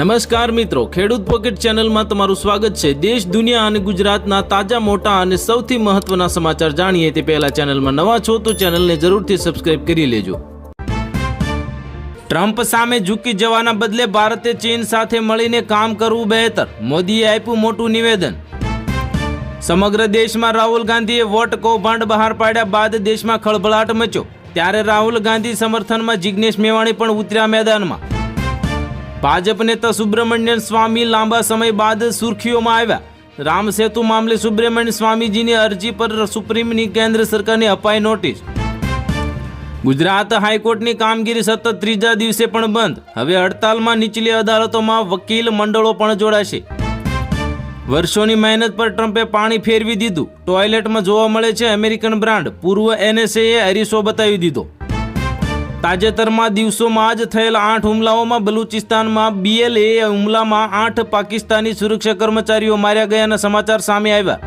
નમસ્કાર મિત્રો, ખેડૂત પોકેટ ચેનલમાં તમારું સ્વાગત છે. દેશ, દુનિયા અને ગુજરાતના તાજા, મોટા અને સૌથી મહત્વના સમાચાર જાણીએ તે પહેલા ચેનલમાં નવા છો તો ચેનલને જરૂરથી સબસ્ક્રાઇબ કરી લેજો. ટ્રમ્પ સામે ઝૂકી જવાના બદલે ભારતે ચીન સાથે મળીને કામ કરવું બહેતર. મોદીએ આપ્યું મોટું નિવેદન. સમગ્ર દેશમાં રાહુલ ગાંધીએ વોટ કૌભાંડ બહાર પાડ્યા બાદ દેશમાં ખળભળાટ મચ્યો. ત્યારે રાહુલ ગાંધી સમર્થનમાં જિગ્નેશ મેવાણી પણ ઉતર્યા મેદાનમાં. ભાજપ નેતા સુબ્રમણ્યન સ્વામી લાંબા સમય બાદ સુર્ખીઓમાં આવ્યા. રામ સેતુ મામલે સુબ્રમણ્ય સ્વામીજીની અરજી પર સુપ્રીમની કેન્દ્ર સરકારને અપાઈ નોટિસ. ગુજરાત હાઈકોર્ટની કામગીરી સતત ત્રીજા દિવસે પણ બંધ. હવે હડતાલમાં નીચલી અદાલતોમાં વકીલ મંડળો પણ જોડાશે. વર્ષોની મહેનત પર ટ્રમ્પે પાણી ફેરવી દીધું. ટોયલેટમાં જોવા મળે છે અમેરિકન બ્રાન્ડ. પૂર્વ એનએસએએ અરીસો બતાવી દીધો. તાજેતરમાં દિવસોમાં જ થયેલ આઠ હુમલાઓમાં બલુચિસ્તાનમાં બીએલએ હુમલામાં આઠ પાકિસ્તાની સુરક્ષા કર્મચારીઓ માર્યા ગયાના સમાચાર સામે આવ્યા.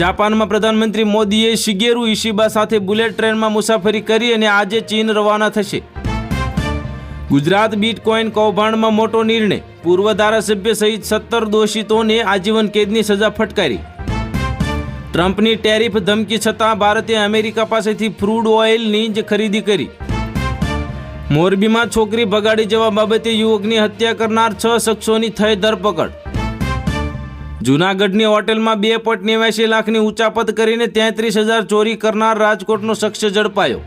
જાપાનમાં પ્રધાનમંત્રી મોદીએ શિગેરુ ઇશિબા સાથે બુલેટ ટ્રેનમાં મુસાફરી કરી અને આજે ચીન રવાના થશે. ગુજરાત બિટકોઇન કૌભાંડમાં મોટો નિર્ણય. પૂર્વ ધારાસભ્ય સહિત સત્તર દોષિતોને આજીવન કેદની સજા ફટકારી. ટ્રમ્પની ટેરિફ ધમકી છતાં ભારતે અમેરિકા પાસેથી ક્રૂડ ઓઇલની જ ખરીદી કરી. મોરબીમાં છોકરી ભગાડી જવા બાબતે યુવકની હત્યા કરનાર છ શખ્સોની થઈ ધરપકડ. જૂનાગઢની હોટેલમાં બે પોઈન્ટ નેવ્યાસી લાખની ઉચાપત કરીને તેત્રીસ હજાર ચોરી કરનાર રાજકોટનો શખ્સ ઝડપાયો.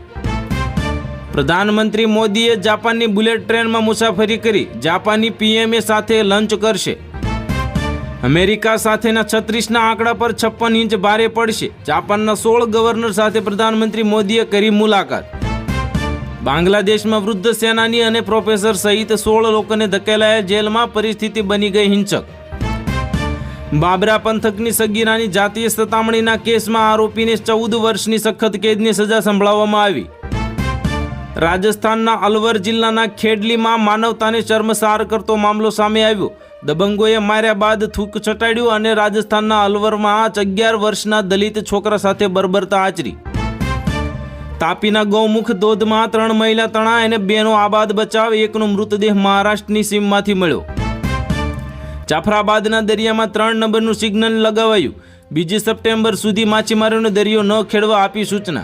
પ્રધાનમંત્રી મોદીએ જાપાનની બુલેટ ટ્રેનમાં મુસાફરી કરી જાપાની પીએમએ સાથે લંચ કરશે. અમેરિકા સાથેના છત્રીસના આંકડા પર છપ્પન ઇંચ ભારે પડશે. જાપાનના સોળ ગવર્નર સાથે પ્રધાનમંત્રી મોદીએ કરી મુલાકાત. બાંગ્લાદેશમાં વૃદ્ધ સેનાની અને પ્રોફેસર સહિત સોળ લોકોને ધકેલાયા જેલમાં પરિસ્થિતિ બની ગઈ હિંસક બાબરા પંથકની સગીરાની જાતીય સતામણીના કેસમાં આરોપીને ચૌદ વર્ષની સખત કેદની સજા સંભળાવવામાં આવી. રાજસ્થાનના અલવર જિલ્લાના ખેડલીમાં માનવતાને શર્મસાર કરતો મામલો સામે આવ્યો. દબંગોએ માર્યા બાદ થૂક ચટાડ્યું અને રાજસ્થાનના અલવરમાં અગિયાર વર્ષના દલિત છોકરા સાથે બર્બરતા આચરી. તાપીના ગૌમુખ ધોધમાં ત્રણ મહિલા તણા અને બેનો આબાદ બચાવ એકનો મૃતદેહ મહારાષ્ટ્રની સીમમાંથી મળ્યો. જાફરાબાદના દરિયામાં ત્રણ નંબરનું સિગ્નલ લગાવાયું. બીજી સપ્ટેમ્બર સુધી માછીમારોને દરિયો ન ખેડવા આપી સૂચના.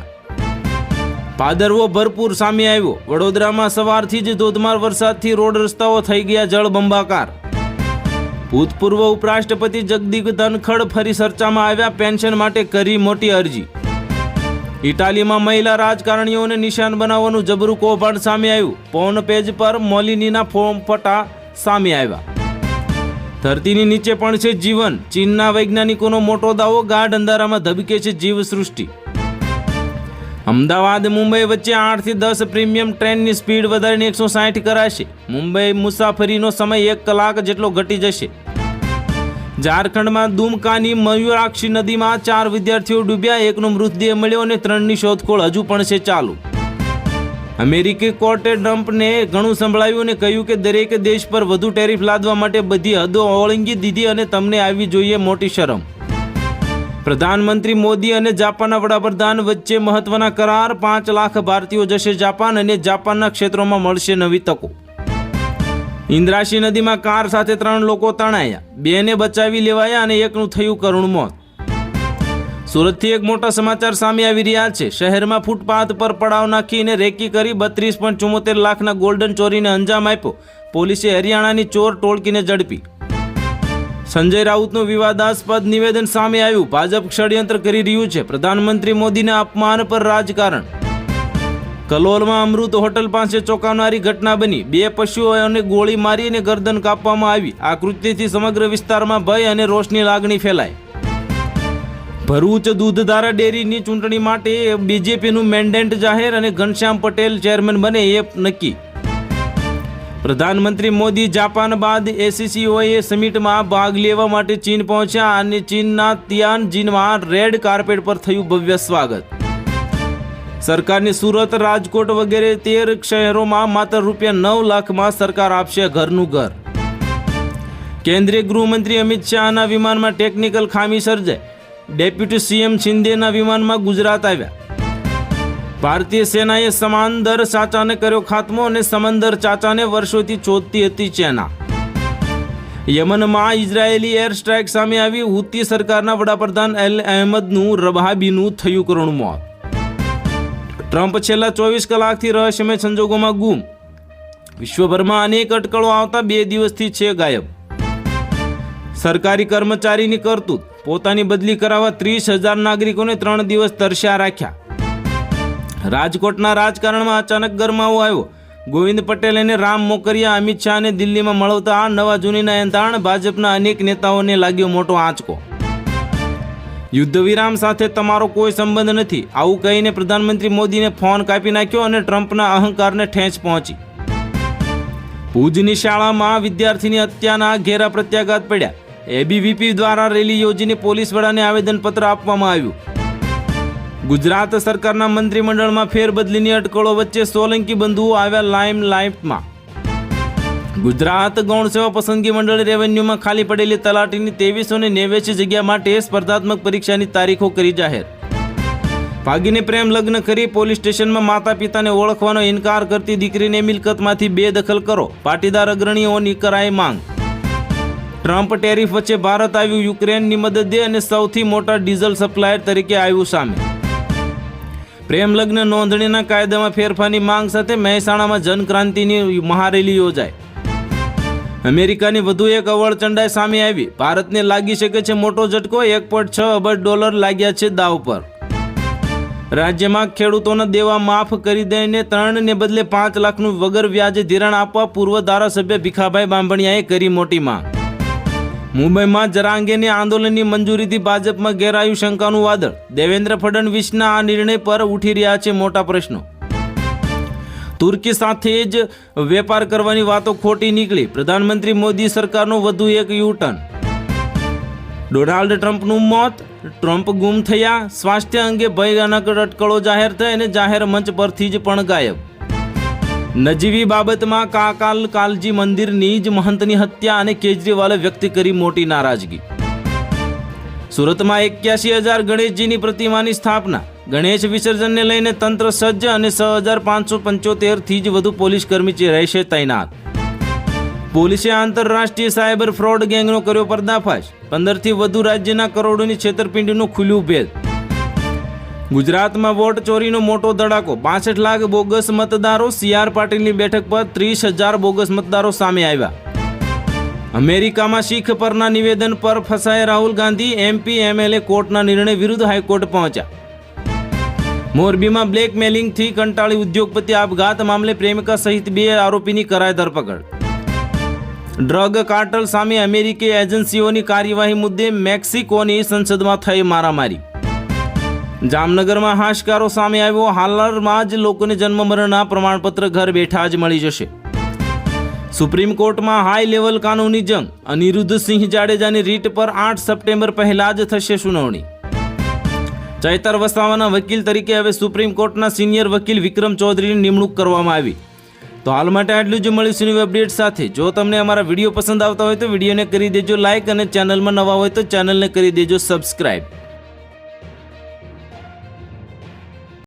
ભાદરવો ભરપૂર સામે આવ્યો. વડોદરામાં સવારથી જ ધોધમાર વરસાદથી રોડ રસ્તાઓ થઈ ગયા જળબંબાકાર ભૂતપૂર્વ ઉપરાષ્ટ્રપતિ જગદીપ ધનખડ ફરી ચર્ચામાં આવ્યા, પેન્શન માટે કરી મોટી અરજી. ઇટાલીમાં મહિલા રાજકારણીઓને નિશાન બનાવવાનું જબરું કૌભાંડ સામે આવ્યું. પોન પેજ પર મોલિનીના ફોર્મ ફટા સામે આવ્યા. ધરતીની નીચે પણ છે જીવન. ચીનના વૈજ્ઞાનિકોનો મોટો દાવો, ગાઢ અંધારામાં ધબકે છે જીવ સૃષ્ટિ અમદાવાદ, મુંબઈ વચ્ચે આઠથી દસ પ્રીમિયમ ટ્રેનની સ્પીડ વધારીને એકસો સાઠ કરાશે. મુંબઈ મુસાફરીનો સમય એક કલાક જેટલો ઘટી જશે. ઝારખંડમાં દુમકાની મયુરાક્ષી નદીમાં ચાર વિદ્યાર્થીઓ ડૂબ્યા, એકનો મૃતદેહ મળ્યો અને ત્રણની શોધખોળ હજુ પણ છે ચાલુ. અમેરિકી કોર્ટે ટ્રમ્પને ઘણું સંભળાવ્યું અને કહ્યું કે દરેક દેશ પર વધુ ટેરિફ લાદવા માટે બધી હદો ઓળંગી દીધી અને તમને આવી જોઈએ મોટી શરમ. પ્રધાનમંત્રી મોદી અને જાપાનના વડાપ્રધાન વચ્ચે મહત્વના કરાર, પાંચ લાખ ભારતીયો જશે જાપાન અને જાપાનના ક્ષેત્રોમાં મળશે નવી તકો. ઇન્દ્રાશી નદીમાં કાર સાથે ત્રણ લોકો તણાયા. બેને બચાવી લેવાયા અને એકનું થયું કરુણ મોત. સુરતથી એક મોટા સમાચાર સામે આવી રહ્યા છે. શહેરમાં ફૂટપાથ પર પડાવ નાખીને રેકી કરી બત્રીસ પોઈન્ટ ચુમ્મોતેર લાખના ગોલ્ડન ચોરીને અંજામ આપ્યો. પોલીસે હરિયાણાની ચોર ટોળકીને ઝડપી. સંજય રાઉતનું વિવાદાસ્પદ નિવેદન સામે આવ્યું. ભાજપ ષડયંત્ર કરી રહ્યું છે. પ્રધાનમંત્રી મોદીના અપમાન પર રાજકારણ. કલોલમાં અમૃત હોટલ પાસે ચોંકાવનારી ઘટના બની. બે પશુઓને ગોળી મારીને ગરદન કાપવામાં આવી. આ કૃત્યથી સમગ્ર વિસ્તારમાં ભય અને રોષની લાગણી ફેલાઈ. ભરૂચ દૂધધારા ડેરીની ચૂંટણી માટે બીજેપીનું મેન્ડેન્ટ જાહેર અને ઘનશ્યામ પટેલ ચેરમેન બને એ નક્કી. પ્રધાનમંત્રી મોદી જાપાન બાદ એસીસીઓએ સમિટમાં ભાગ લેવા માટે ચીન પહોંચ્યા અને ચીનના તિયાનજીનમાં રેડ કાર્પેટ પર થયું ભવ્ય સ્વાગત. સરકારની સુરત, રાજકોટ વગેરે તેર શહેરોમાં માત્ર રૂપિયા નવ લાખમાં સરકાર આપશે ઘરનું ઘર. કેન્દ્રીય ગૃહમંત્રી અમિત શાહના વિમાનમાં ટેકનિકલ ખામી સર્જાઈ. ડેપ્યુટી સીએમ શિંદેના વિમાનમાં ગુજરાત આવ્યા. ભારતીય સેનાએ સમાંદર ચાચાને કર્યો ખાત્મો અને સમંદર ચાચાને વર્ષોથી ચોધતી હતી ચેના યમનમાં ઇઝરાયેલી એર સ્ટ્રાઇક સામે આવી, હુતી સરકારના વડાપ્રધાન એલ અહેમદનું રબાબીનું થયું કરુણ મોત. ટ્રમ્પ છેલ્લા ચોવીસ કલાકથી રહસ્યમય સંજોગોમાં ગુમ. વિશ્વભરમાં અનેક અટકળો આવતા બે દિવસથી છે ગાયબ. સરકારી કર્મચારીની કરતૂત પોતાની બદલી કરાવવા ત્રીસ હજાર નાગરિકોને ત્રણ દિવસ તરસ્યા રાખ્યા. રાજકોટના રાજકારણમાં અચાનક ગરમાવો આવ્યો. ગોવિંદ પટેલ અને રામ મોકરિયા, અમિત શાહને દિલ્હીમાં મળવતા આ નવા જૂનીના એંધાણ ભાજપના અનેક નેતાઓને લાગ્યો મોટો આંચકો. યુદ્ધ વિરામ સાથે તમારો કોઈ સંબંધ નથી. આવું કહીને પ્રધાનમંત્રી મોદીને ફોન કાપી નાખ્યો અને ટ્રમ્પના અહંકારને ઠેંચ પહોંચી. ભુજની શાળામાં વિદ્યાર્થીની હત્યાના ઘેરા પ્રત્યાઘાત પડ્યા. એબીવીપી દ્વારા રેલી યોજીને પોલીસ વડાને આવેદનપત્ર આપવામાં આવ્યું. ગુજરાત સરકારના મંત્રીમંડળમાં ફેરબદલીની અટકળો વચ્ચે સોલંકી બંધુઓ આવ્યા લાઇમ લાઇફમાં ગુજરાત ગૌણ સેવા પસંદગી મંડળ રેવન્યુમાં ખાલી પડેલી તલાટીની ત્રેવીસો ને નેવ્યાસી જગ્યા માટે સ્પર્ધાત્મક પરીક્ષાની તારીખો કરી જાહેર. ભાગીને પ્રેમ લગ્ન કરી પોલીસ સ્ટેશનમાં માતા પિતાને ઓળખવાનો ઇનકાર કરતી દીકરીને મિલકતમાંથી બેદખલ કરો, પાટીદાર અગ્રણીઓની કરાય માંગ. ટ્રમ્પ ટેરિફ વચ્ચે ભારત આવ્યું યુક્રેનની મદદે અને સૌથી મોટા ડીઝલ સપ્લાયર તરીકે આવ્યું સામે. પ્રેમ લગ્ન નોંધણીના કાયદામાં ફેરફારની માંગ સાથે મહેસાણામાં જનક્રાંતિની મહારેલી યોજાઈ. અમેરિકાની વધુ એક અવળચંડાઈ સામે આવી. ભારતને લાગી શકે છે મોટો ઝટકો. એક પોઈન્ટ છ અબજ ડોલર લાગ્યા છે દાવ પર. રાજ્યમાં ખેડૂતોના દેવા માફ કરી દઈને ત્રણને બદલે પાંચ લાખનું વગર વ્યાજે ધિરાણ આપવા પૂર્વ ધારાસભ્ય ભીખાભાઈ બાંભણિયાએ કરી મોટી માંગ મુંબઈમાં જરાંગેની આંદોલનની મંજૂરીથી ભાજપમાં ઘેરાયું શંકાનું વાદળ. દેવેન્દ્ર ફડણવીસના આ નિર્ણય પર ઉઠી રહ્યા છે મોટા પ્રશ્નો. તુર્કી સાથે જ વેપાર કરવાની વાતો ખોટી નીકળી. પ્રધાનમંત્રી મોદી સરકારનો વધુ એક યુટર્ન. ડોનાલ્ડ ટ્રમ્પનું મોત, ટ્રમ્પ ગુમ થયા, સ્વાસ્થ્ય અંગે ભયજનક અટકળો જાહેર થઈ અને જાહેર મંચ પરથી જ પણ ગાયબ. નજીવી બાબતમાં કાકાલ કાલજી મંદિરની જ મહંતની હત્યા અને કેજરીવાલે વ્યક્ત કરી મોટી નારાજગી. સુરતમાં એક્યાસી હજાર ગણેશજીની પ્રતિમાની સ્થાપના. ગણેશ વિસર્જનને લઈને તંત્ર સજ્જ અને છ હજાર પાંચસો પંચોતેરથી જ વધુ પોલીસ કર્મી રહેશે તૈનાત. પોલીસે આંતરરાષ્ટ્રીય સાયબર ફ્રોડ ગેંગનો કર્યો પર્દાફાશ. પંદરથી વધુ રાજ્યના કરોડોની છેતરપિંડીનું ખુલ્યું ભેદ. ગુજરાતમાં વોટ ચોરીનો મોટો ધડાકો. બાસઠ લાખ બોગસ મતદારો સીઆર પાટીલની બેઠક પર ત્રીસ હજાર બોગસ મતદારો સામે આવ્યા. અમેરિકામાં શીખ પરના નિવેદન પર ફસાયા રાહુલ ગાંધી એમપી એમએલએ કોર્ટના નિર્ણય વિરુદ્ધ હાઈકોર્ટ પહોંચ્યા. મોરબીમાં બ્લેકમેલિંગથી કંટાળી ઉદ્યોગપતિ આપઘાત મામલે પ્રેમિકા સહિત બે આરોપીની કરાય ધરપકડ. ડ્રગ કાર્ટલ સામે અમેરિકી એજન્સીઓની કાર્યવાહી મુદ્દે મેક્સિકોની સંસદમાં થઈ મારામારી. જામનગરમાં હાશકારો સામે આવ્યો હાલરમાં જ લોકોને જન્મ મરણના પ્રમાણપત્ર ઘર બેઠા જ મળી જશે. સુપ્રીમ કોર્ટમાં હાઈ લેવલ કાનૂની જંગ, અનિરુદ્ધ સિંહ જાડેજાની રીટ પર આઠ સપ્ટેમ્બર પહેલા જ થશે સુનાવણી. ચૈતર વસાવાના વકીલ તરીકે હવે સુપ્રીમ કોર્ટના સિનિયર વકીલ વિક્રમ ચૌધરીની નિમણૂક કરવામાં આવી. તો હાલ માટે આટલું જ મળીશું નવી અપડેટ સાથે. જો તમને અમારા વીડિયો પસંદ આવતા હોય તો વિડીયોને કરી દેજો લાઇક અને ચેનલમાં નવા હોય તો ચેનલને કરી દેજો સબસ્ક્રાઇબ.